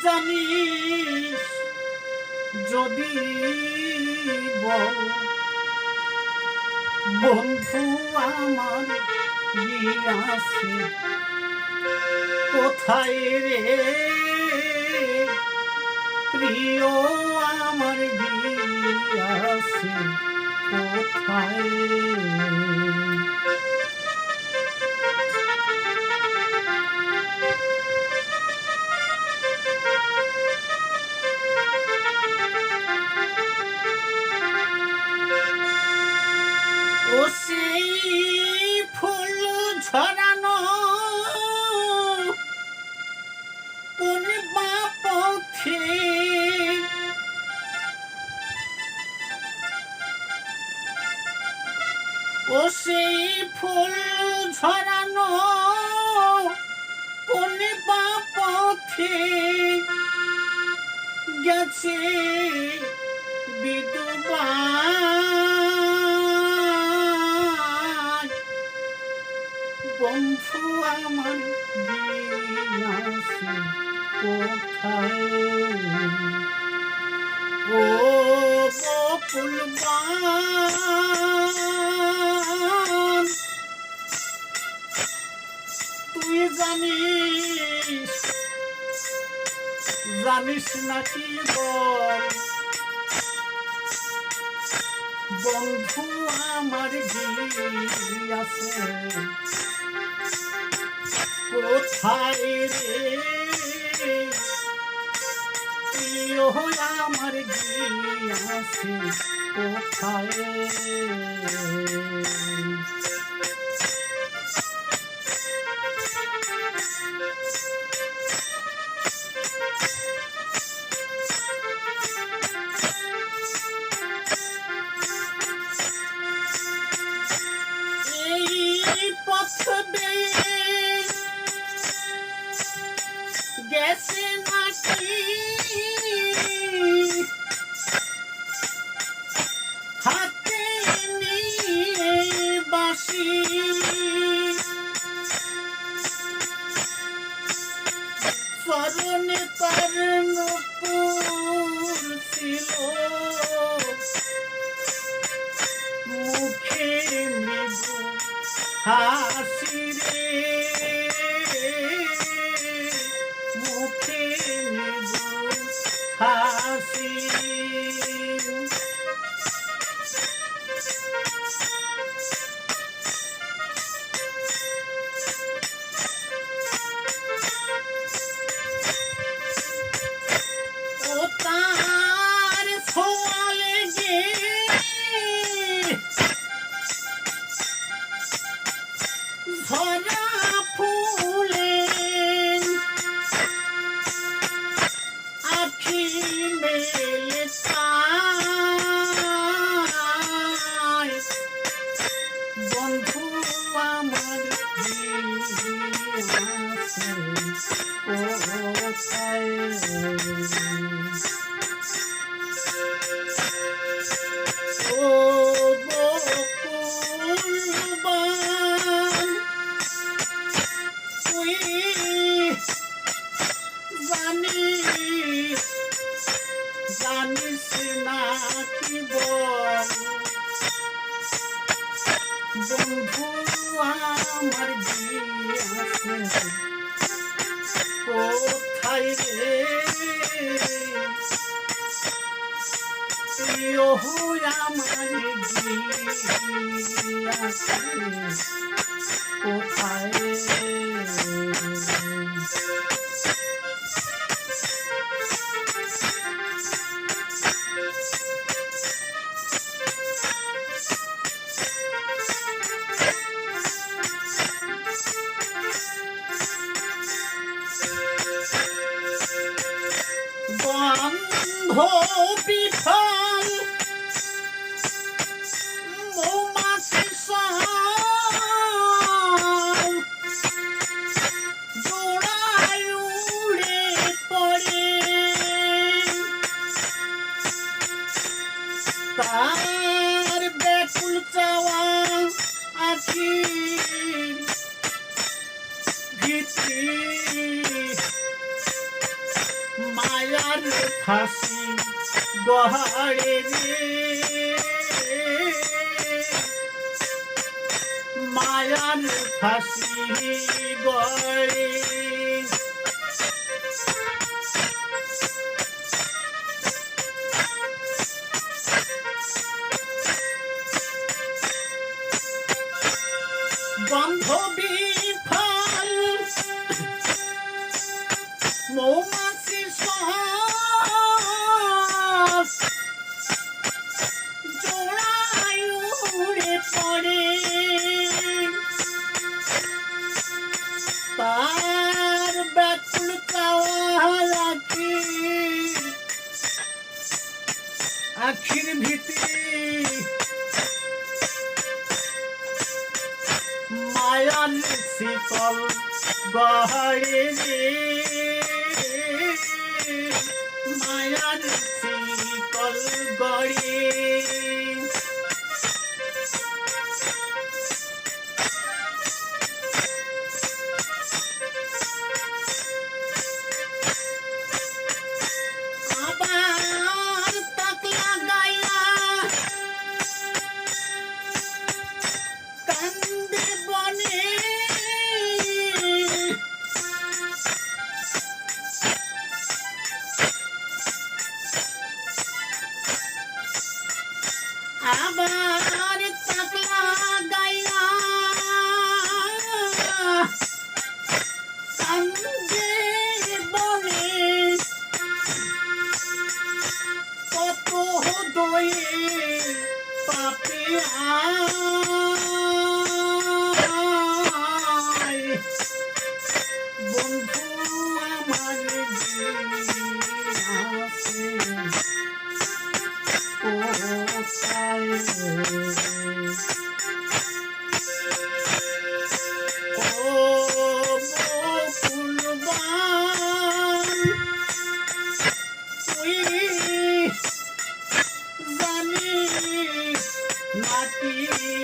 জানিস যদি বল বন্ধু আমার গিয়াছে কোথায় রে? প্রিয় আমার গিয়াছে কোথায় ও সেই ফুল ঝরানো কোন বা পথে গেছে বিধবা বন্ধু আমার কোথায়? ও বকুল জানিস নাকি বল। বন্ধু আমার গিয়াছে কোথায় রে? প্রিয় আমার গিয়াছে কোথায়? গেছে নাকি হাতে বাসি চরণে তার ছিল। মুখে হাসি রে আমার দিয়াছে কোথায় রে? প্রিয় আমার পাহাড়ে মায়ান ফাঁসি গো। বাহারে মায়ার শীতল বাড়ি की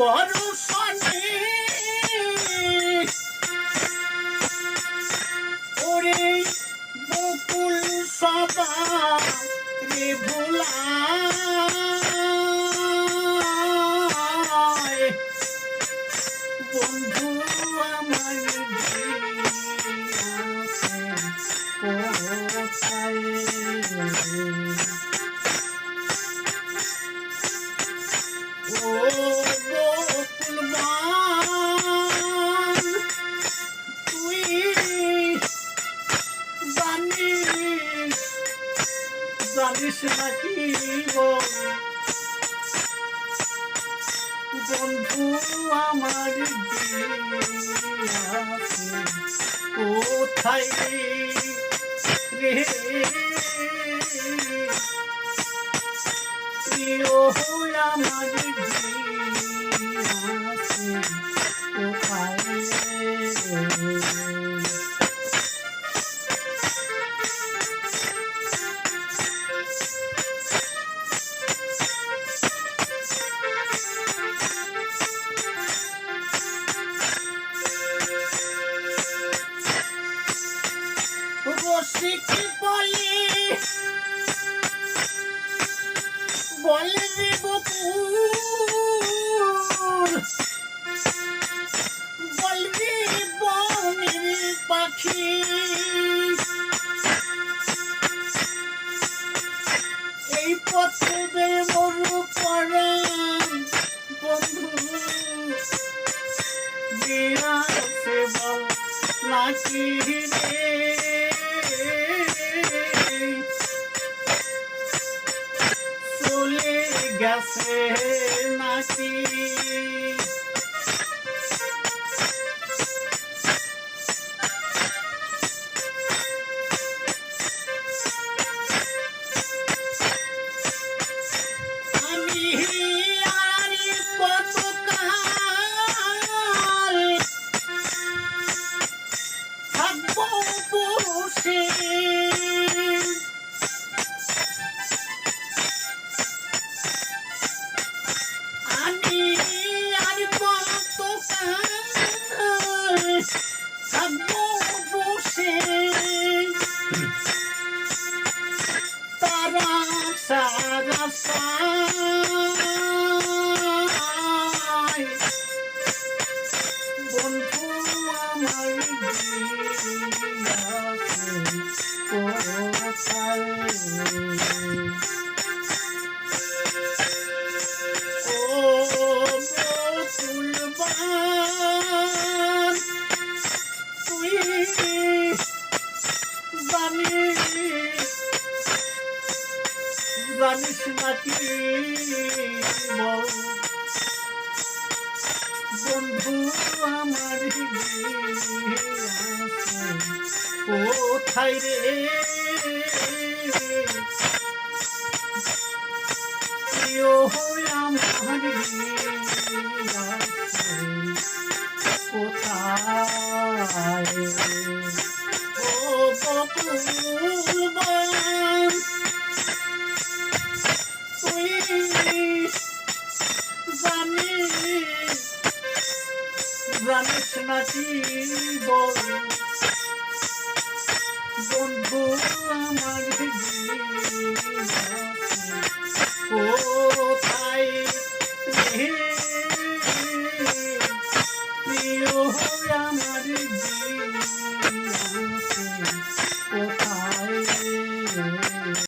পরশনে ওরে বকুল সবা রে ভোলা বন্ধু বন্ধু আমার কোথায় রে? প্রিয় আমার Thank you. কোথায় রে কোথায় ও বকুবা Please, Zamir. জানিস নাকি বল বন্ধু আমার ও